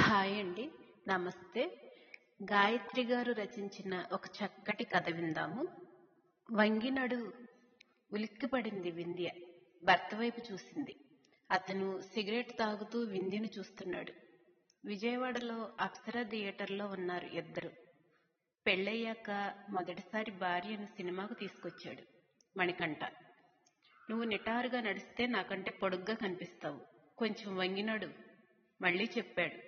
Hi అండి. నమస్తే. గాయత్రి గారు రచించిన ఒక చక్కటి కథ విందాము. వంగినడు ఉలిక్కిపడింది వింధ్య. భర్త వైపు చూసింది. అతను సిగరెట్ తాగుతూ వింధ్యను చూస్తున్నాడు. విజయవాడలో అప్సరా థియేటర్లో ఉన్నారు ఇద్దరు. పెళ్ళయ్యాక మొదటిసారి భార్యను సినిమాకు తీసుకొచ్చాడు మణికంఠ. నువ్వు నిటారుగా నడిస్తే నాకంటే పొడుగ్గా కనిపిస్తావు. కొంచెం వంగినడు. మళ్ళీ చెప్పాడు.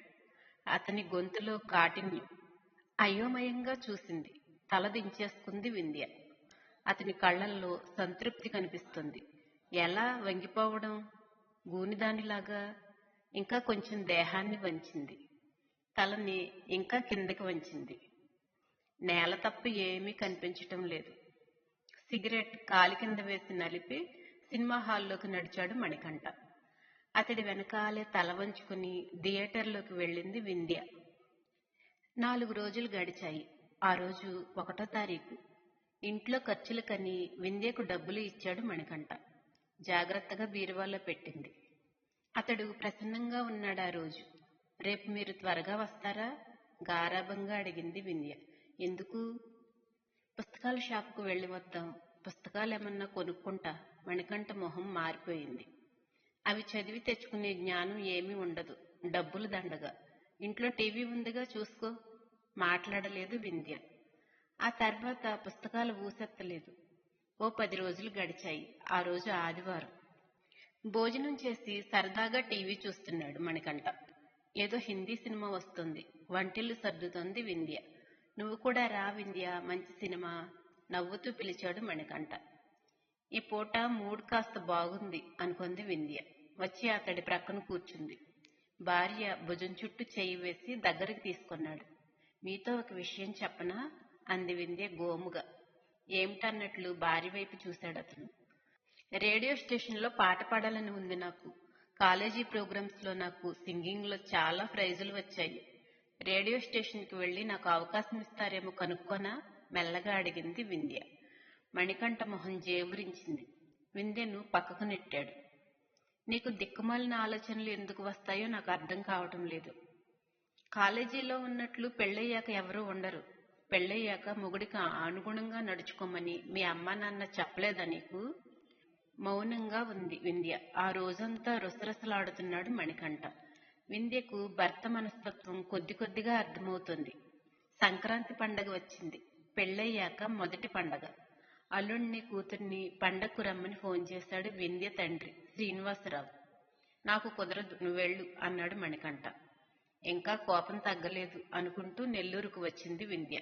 అతని గొంతులో కాఠిన్యం అయోమయంగా చూసింది. తల దించేసుకుంది వింధ్య. అతని కళ్ళల్లో సంతృప్తి కనిపిస్తుంది. ఎలా వంగిపోవడం? గూనిదానిలాగా ఇంకా కొంచెం దేహాన్ని వంచింది. తలని ఇంకా కిందకి వంచింది. నేల తప్ప ఏమీ కనిపించటం లేదు. సిగరెట్ కాలి కింద వేసి నలిపి సినిమా హాల్లోకి నడిచాడు మణికంఠ. అతడి వెనకాలే తల వంచుకుని థియేటర్లోకి వెళ్ళింది వింధ్య. నాలుగు రోజులు గడిచాయి. ఆ రోజు ఒకటో తారీఖు. ఇంట్లో ఖర్చులకని వింధ్యకు డబ్బులు ఇచ్చాడు మణికంఠ. జాగ్రత్తగా బీరువాలో పెట్టింది. అతడు ప్రసన్నంగా ఉన్నాడు ఆ రోజు. రేపు మీరు త్వరగా వస్తారా? గారాభంగా అడిగింది వింధ్య. ఎందుకు? పుస్తకాల షాపుకు వెళ్ళి వద్దాం పుస్తకాలు ఏమన్నా కొనుక్కుంటా? మణికంఠ మొహం మారిపోయింది. అవి చదివి తెచ్చుకునే జ్ఞానం ఏమీ ఉండదు. డబ్బులు దండగా. ఇంట్లో టీవీ ఉందిగా చూసుకో. మాట్లాడలేదు వింధ్య. ఆ తర్వాత పుస్తకాలు ఊసెత్తలేదు. ఓ పది రోజులు గడిచాయి. ఆ రోజు ఆదివారం. భోజనం చేసి సరదాగా టీవీ చూస్తున్నాడు మణికంఠ. ఏదో హిందీ సినిమా వస్తుంది. వంటిల్లు సర్దుతోంది వింధ్య. నువ్వు కూడా రా వింధ్య. మంచి సినిమా. నవ్వుతూ పిలిచాడు మణికంఠ. ఈ పూట మూడ్ కాస్త బాగుంది అనుకుంది వింధ్య. వచ్చి అతడి ప్రక్కన కూర్చుంది. భార్య భుజం చుట్టూ చేయి వేసి దగ్గరికి తీసుకున్నాడు. మీతో ఒక విషయం చెప్పనా? అంది వింధ్య గోముగా. ఏమిటన్నట్లు భార్య వైపు చూశాడు అతను రేడియో స్టేషన్లో పాట పాడాలని ఉంది నాకు. కాలేజీ ప్రోగ్రామ్స్లో నాకు సింగింగ్లో చాలా ప్రైజులు వచ్చాయి. రేడియో స్టేషన్కి వెళ్ళి నాకు అవకాశం ఇస్తారేమో కనుక్కోనా? మెల్లగా అడిగింది వింధ్య. మణికంఠ మొహం జేవురించింది వింధ్యను పక్కకు నెట్టాడు. నీకు దిక్కుమాలిన ఆలోచనలు ఎందుకు వస్తాయో నాకు అర్థం కావటం లేదు. కాలేజీలో ఉన్నట్లు పెళ్ళయ్యాక ఎవరూ ఉండరు. పెళ్ళయ్యాక మొగుడికి అనుగుణంగా నడుచుకోమని మీ అమ్మా నాన్న చెప్పలేదా నీకు? మౌనంగా ఉంది వింధ్య. ఆ రోజంతా రుసరుసలాడుతున్నాడు మణికంఠ. వింధ్యకు భర్త మనస్తత్వం కొద్ది కొద్దిగా అర్థమవుతుంది. సంక్రాంతి పండగ వచ్చింది. పెళ్ళయ్యాక మొదటి పండగ. అల్లుణ్ణి కూతుర్ని పండగకు రమ్మని ఫోన్ చేశాడు వింధ్య తండ్రి. శ్రీనివాసరావు. నాకు కుదరదు నువ్వెళ్ళు అన్నాడు మణికంఠ. ఇంకా కోపం తగ్గలేదు అనుకుంటూ నెల్లూరుకు వచ్చింది వింధ్య.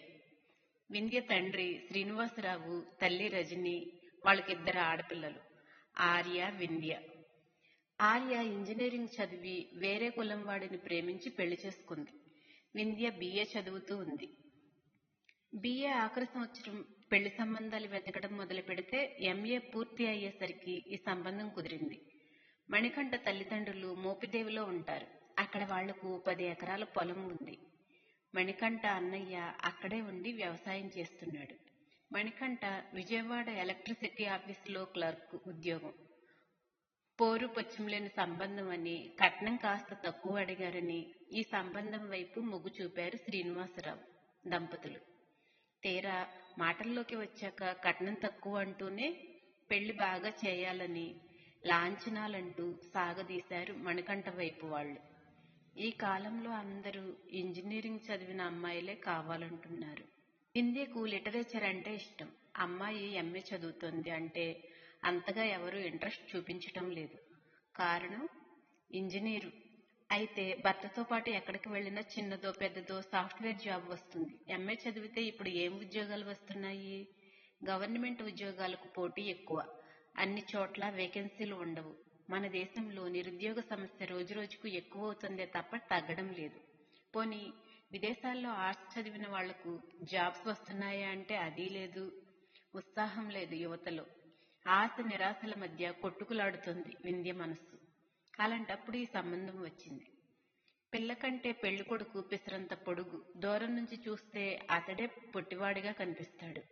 వింధ్య తండ్రి శ్రీనివాసరావు తల్లి రజని వాళ్ళకిద్దరు ఆడపిల్లలు. ఆర్య వింధ్య. ఆర్య ఇంజనీరింగ్ చదివి వేరే కులం వాడిని ప్రేమించి పెళ్ళి చేసుకుంది. వింధ్య బిఏ చదువుతూ ఉంది. బిఏ ఆఖరి సంవత్సరం పెళ్ళి సంబంధాలు వెతకడం మొదలు పెడితే ఎంఏ పూర్తి అయ్యేసరికి ఈ సంబంధం కుదిరింది. మణికంఠ తల్లిదండ్రులు మోపిదేవిలో ఉంటారు. అక్కడ వాళ్ళకు పది ఎకరాల పొలం ఉంది. మణికంఠ అన్నయ్య అక్కడే ఉండి వ్యవసాయం చేస్తున్నాడు. మణికంఠ విజయవాడ ఎలక్ట్రిసిటీ ఆఫీసులో క్లర్క్ ఉద్యోగం. పోరు పశ్చిమలేని సంబంధం అని కట్నం కాస్త తక్కువ అడిగారని ఈ సంబంధం వైపు మొగ్గు చూపారు శ్రీనివాసరావు దంపతులు. తీరా మాటల్లోకి వచ్చాక కట్నం తక్కువ అంటూనే పెళ్ళి బాగా చేయాలని లాంఛనాలంటూ సాగదీశారు మణికంఠ వైపు వాళ్ళు. ఈ కాలంలో అందరూ ఇంజనీరింగ్ చదివిన అమ్మాయిలే కావాలంటున్నారు. హిందీకు లిటరేచర్ అంటే ఇష్టం. అమ్మాయి ఎంఏ చదువుతుంది అంటే అంతగా ఎవరు ఇంట్రెస్ట్ చూపించటం లేదు. కారణం ఇంజనీరు. అయితే భర్తతో పాటు ఎక్కడికి వెళ్ళినా చిన్నదో పెద్దదో సాఫ్ట్వేర్ జాబ్ వస్తుంది. ఎంఏ చదివితే ఇప్పుడు ఏం ఉద్యోగాలు వస్తున్నాయి? గవర్నమెంట్ ఉద్యోగాలకు పోటీ ఎక్కువ. అన్ని చోట్ల వేకెన్సీలు ఉండవు. మన దేశంలో నిరుద్యోగ సమస్య రోజు రోజుకు ఎక్కువ అవుతుందే తప్ప తగ్గడం లేదు. పోనీ విదేశాల్లో ఆర్ట్స్ చదివిన వాళ్ళకు జాబ్స్ వస్తున్నాయా అంటే అది లేదు. ఉత్సాహం లేదు యువతలో. ఆశ నిరాశల మధ్య కొట్టుకులాడుతుంది వింధ్య మనస్సు. అలాంటప్పుడు ఈ సంబంధం వచ్చింది. పిల్ల కంటే పెళ్ళి కొడుకు పిసరంత పొడుగు దూరం నుంచి చూస్తే అతడే పొట్టివాడిగా కనిపిస్తాడు.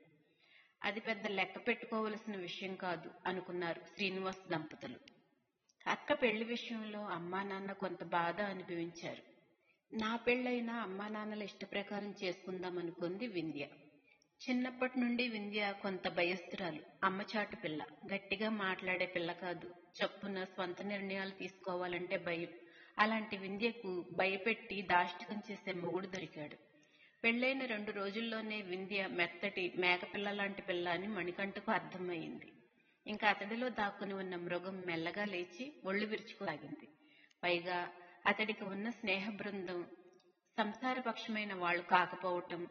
అది పెద్ద లెక్క పెట్టుకోవలసిన విషయం కాదు అనుకున్నారు శ్రీనివాస్ దంపతులు. అక్క పెళ్ళి విషయంలో అమ్మా నాన్న కొంత బాధ అనుభవించారు. నా పెళ్ళైనా అమ్మా నాన్నల ఇష్ట ప్రకారం చేసుకుందాం అనుకుంది వింధ్య. చిన్నప్పటి నుండి వింధ్య కొంత భయస్థురాలు. అమ్మచాటు పిల్ల. గట్టిగా మాట్లాడే పిల్ల కాదు. చప్పున స్వంత నిర్ణయాలు తీసుకోవాలంటే భయం. అలాంటి వింధ్యకు భయపెట్టి దాష్టికం చేసే మొగుడు దొరికాడు. పెళ్ళైన రెండు రోజుల్లోనే వింధ్య మెత్తటి మేకపిల్ల లాంటి పిల్ల అని మణికంఠకు అర్థమయ్యింది. ఇంకా అతడిలో దాక్కుని ఉన్న మృగం మెల్లగా లేచి ఒళ్ళు విరుచుకోసాగింది పైగా అతడికి ఉన్న స్నేహ బృందం సంసారపక్షమైన వాళ్ళు కాకపోవటం.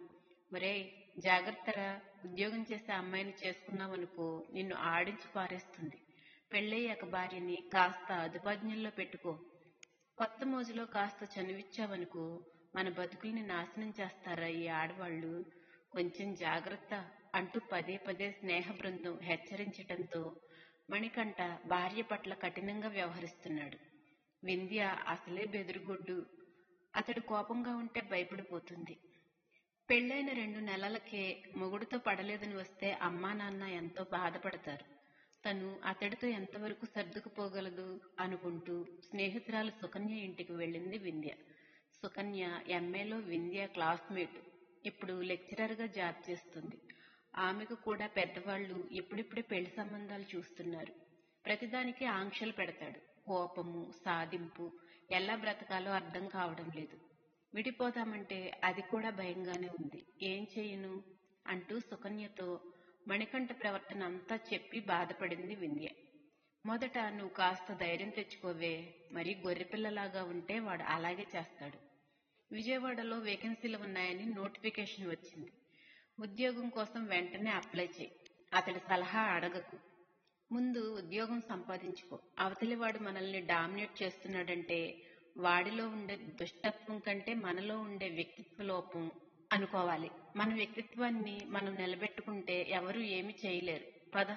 ఒరేయ్ జాగ్రత్తరా ఉద్యోగం చేసే అమ్మాయిని చేసుకున్నావనుకో నిన్ను ఆడించి పారేస్తుంది. పెళ్ళయ్యాక భార్యని కాస్త అదుపాజ్ఞల్లో పెట్టుకో. కొత్త మోజులో కాస్త చనువిచ్చావనుకో మన బతుకుల్ని నాశనం చేస్తారా ఈ ఆడవాళ్ళు? కొంచెం జాగ్రత్త అంటూ పదే పదే స్నేహ బృందం హెచ్చరించటంతో మణికంఠ భార్య పట్ల కఠినంగా వ్యవహరిస్తున్నాడు. వింధ్య అసలే బెదురుగుడ్డు. అతడు కోపంగా ఉంటే భయపడిపోతుంది. పెళ్ళైన రెండు నెలలకే మొగుడుతో పడలేదని వస్తే అమ్మా నాన్న ఎంతో బాధపడతారు. తను అతడితో ఎంతవరకు సర్దుకుపోగలదు అనుకుంటూ స్నేహితురాలు సుకన్య ఇంటికి వెళ్ళింది వింధ్య. సుకన్య ఎంఏలో వింధ్య క్లాస్మేట్ ఇప్పుడు లెక్చరర్గా జాబ్ చేస్తుంది. ఆమెకు కూడా పెద్దవాళ్ళు ఇప్పుడిప్పుడే పెళ్ళి సంబంధాలు చూస్తున్నారు. ప్రతిదానికి ఆంక్షలు పెడతాడు. కోపము సాధింపు ఎలా బ్రతకాలో అర్థం కావడం లేదు. విడిపోదామంటే అది కూడా భయంగానే ఉంది. ఏం చేయను? అంటూ సుకన్యతో మణికంఠ ప్రవర్తన అంతా చెప్పి బాధపడింది వింధ్య. మొదట నువ్వు కాస్త ధైర్యం తెచ్చుకోవే మరి గొర్రెపిల్లలాగా ఉంటే వాడు అలాగే చేస్తాడు. విజయవాడలో వేకెన్సీలు ఉన్నాయని నోటిఫికేషన్ వచ్చింది. ఉద్యోగం కోసం వెంటనే అప్లై చేయి. అతడి సలహా అడగకు. ముందు ఉద్యోగం సంపాదించుకో. అవతలివాడు మనల్ని డామినేట్ చేస్తున్నాడంటే వాడిలో ఉండే దుష్టత్వం కంటే మనలో ఉండే వ్యక్తిత్వ లోపం అనుకోవాలి. మన వ్యక్తిత్వాన్ని మనం నిలబెట్టుకుంటే ఎవరు ఏమి చేయలేరు. పద.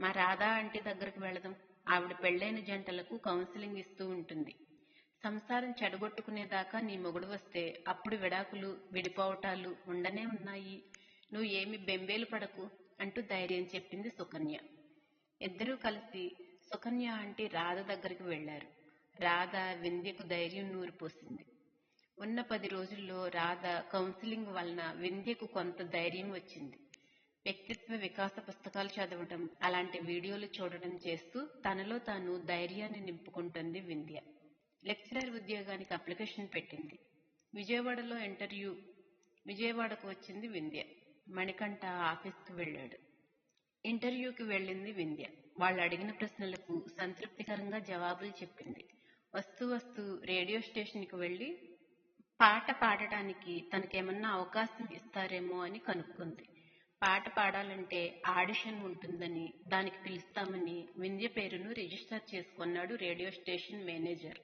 మా రాధా ఆంటీ దగ్గరకు వెళదాం. ఆవిడ పెళ్ళైన జంటలకు కౌన్సిలింగ్ ఇస్తూ ఉంటుంది. సంసారం చెడగొట్టుకునేదాకా నీ మొగుడు వస్తే అప్పుడు విడాకులు విడిపోవటాలు ఉండనే ఉన్నాయి. నువ్వు ఏమి బెంబేలు పడకు అంటూ ధైర్యం చెప్పింది సుకన్య. ఇద్దరూ కలిసి సుకన్య ఆంటీ రాధ దగ్గరికి వెళ్ళారు రాధ వింధ్యకు ధైర్యం నూరిపోసింది. ఉన్న పది రోజుల్లో రాధ కౌన్సిలింగ్ వలన వింధ్యకు కొంత ధైర్యం వచ్చింది. వ్యక్తిత్వ వికాస పుస్తకాలు చదవడం అలాంటి వీడియోలు చూడడం చేస్తూ తనలో తాను ధైర్యాన్ని నింపుకుంటుంది వింధ్య. లెక్చరర్ ఉద్యోగానికి అప్లికేషన్ పెట్టింది. విజయవాడలో ఇంటర్వ్యూ విజయవాడకు వచ్చింది వింధ్య. మణికంఠ ఆఫీస్కు వెళ్ళాడు. ఇంటర్వ్యూకి వెళ్ళింది వింధ్య. వాళ్ళు అడిగిన ప్రశ్నలకు సంతృప్తికరంగా జవాబులు చెప్పింది. వస్తూ వస్తూ రేడియో స్టేషన్కి వెళ్ళి పాట పాడటానికి తనకేమన్నా అవకాశం ఇస్తారేమో అని కనుక్కుంది. పాట పాడాలంటే ఆడిషన్ ఉంటుందని దానికి పిలుస్తామని వింధ్య పేరును రిజిస్టర్ చేసుకున్నాడు రేడియో స్టేషన్ మేనేజర్.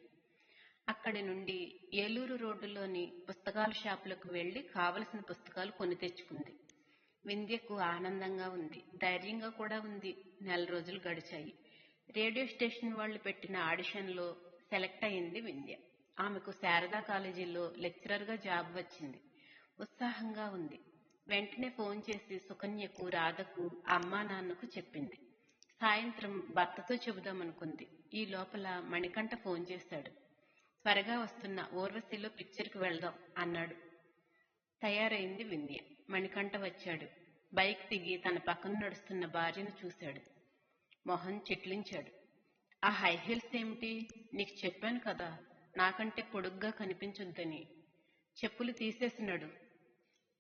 అక్కడి నుండి ఏలూరు రోడ్డులోని పుస్తకాల షాపులకు వెళ్ళి కావలసిన పుస్తకాలు కొని తెచ్చుకుంది. వింధ్యకు ఆనందంగా ఉంది ధైర్యంగా కూడా ఉంది. నెల రోజులు గడిచాయి. రేడియో స్టేషన్ వాళ్ళు పెట్టిన ఆడిషన్లో సెలెక్ట్ అయింది వింధ్య. ఆమెకు శారదా కాలేజీలో లెక్చరర్గా జాబ్ వచ్చింది. ఉత్సాహంగా ఉంది. వెంటనే ఫోన్ చేసి సుకన్యకు రాధకు అమ్మా నాన్నకు చెప్పింది. సాయంత్రం భర్తతో చెబుదామనుకుంది ఈ లోపల మణికంఠ ఫోన్ చేశాడు. త్వరగా వస్తున్న ఓర్వశిలో పిక్చర్కి వెళ్దాం అన్నాడు. తయారైంది వింధ్య. మణికంఠ వచ్చాడు. బైక్ దిగి తన పక్కన నడుస్తున్న భార్యను చూశాడు. మొహం చిట్లించాడు. ఆ హై హీల్స్ ఏమిటి? నీకు చెప్పాను కదా నాకంటే పొడుగ్గా కనిపించొద్దని చెప్పులు తీసేసినాడు.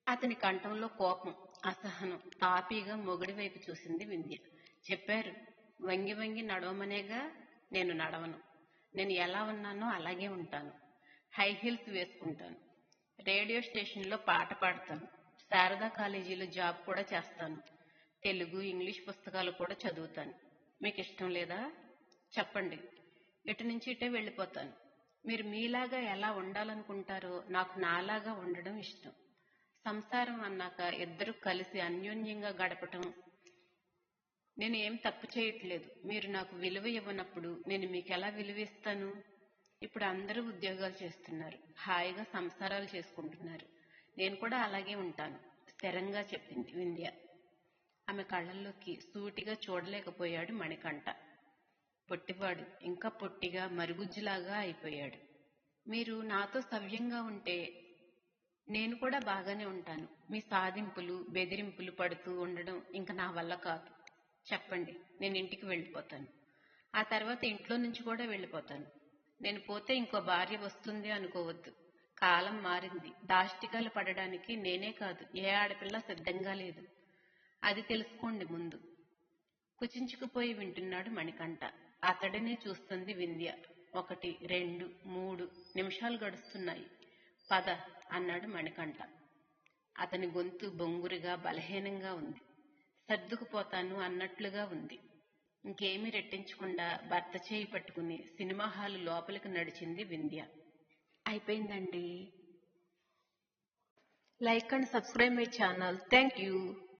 అతని కంఠంలో కోపం అసహనం తాపీగా మొగుడి వైపు చూసింది వింధ్య. చెప్పారు వంగి వంగి నడవమనేగా నేను నడవను. నేను ఎలా ఉన్నానో అలాగే ఉంటాను. హై హీల్స్ వేసుకుంటాను. రేడియో స్టేషన్లో పాట పాడతాను. శారదా కాలేజీలో జాబ్ కూడా చేస్తాను. తెలుగు ఇంగ్లీష్ పుస్తకాలు కూడా చదువుతాను. మీకు ఇష్టం లేదా? చెప్పండి. ఇటు నుంచి ఇటే వెళ్ళిపోతాను. మీరు మీలాగా ఎలా ఉండాలనుకుంటారో నాకు నాలాగా ఉండడం ఇష్టం. సంసారం అన్నాక ఇద్దరు కలిసి అన్యోన్యంగా గడపటం. నేను ఏం తప్పు చేయట్లేదు. మీరు నాకు విలువ ఇవ్వనప్పుడు నేను మీకు ఎలా విలువ ఇస్తాను? ఇప్పుడు అందరూ ఉద్యోగాలు చేస్తున్నారు. హాయిగా సంసారాలు చేసుకుంటున్నారు. నేను కూడా అలాగే ఉంటాను. స్థిరంగా చెప్పింది వింధ్య. ఆమె కళ్ళల్లోకి సూటిగా చూడలేకపోయాడు మణికంఠ. పొట్టివాడు ఇంకా పొట్టిగా మరుగుజ్జులాగా అయిపోయాడు. మీరు నాతో సవ్యంగా ఉంటే నేను కూడా బాగానే ఉంటాను. మీ సాధింపులు బెదిరింపులు పడుతూ ఉండడం ఇంకా నా వల్ల కాదు. చెప్పండి నేను ఇంటికి వెళ్ళిపోతాను. ఆ తర్వాత ఇంట్లో నుంచి కూడా వెళ్ళిపోతాను. నేను పోతే ఇంకో భార్య వస్తుంది అనుకోవద్దు. కాలం మారింది. దాష్టికాలు పడడానికి నేనే కాదు. ఏ ఆడపిల్ల సిద్ధంగా లేదు. అది తెలుసుకోండి ముందు. కుచించుకుపోయి వింటున్నాడు మణికంఠ. అతడినే చూస్తుంది వింధ్య. ఒకటి రెండు మూడు నిమిషాలు గడుస్తున్నాయి. పద అన్నాడు మణికంఠ. అతని గొంతు బొంగురుగా బలహీనంగా ఉంది. సర్దుకుపోతాను అన్నట్లుగా ఉంది. ఇంకేమీ రెట్టించకుండా భర్త చేయి పట్టుకుని సినిమా హాలు లోపలికి నడిచింది వింధ్య. అయిపోయిందండి. Like and subscribe my channel. Thank you.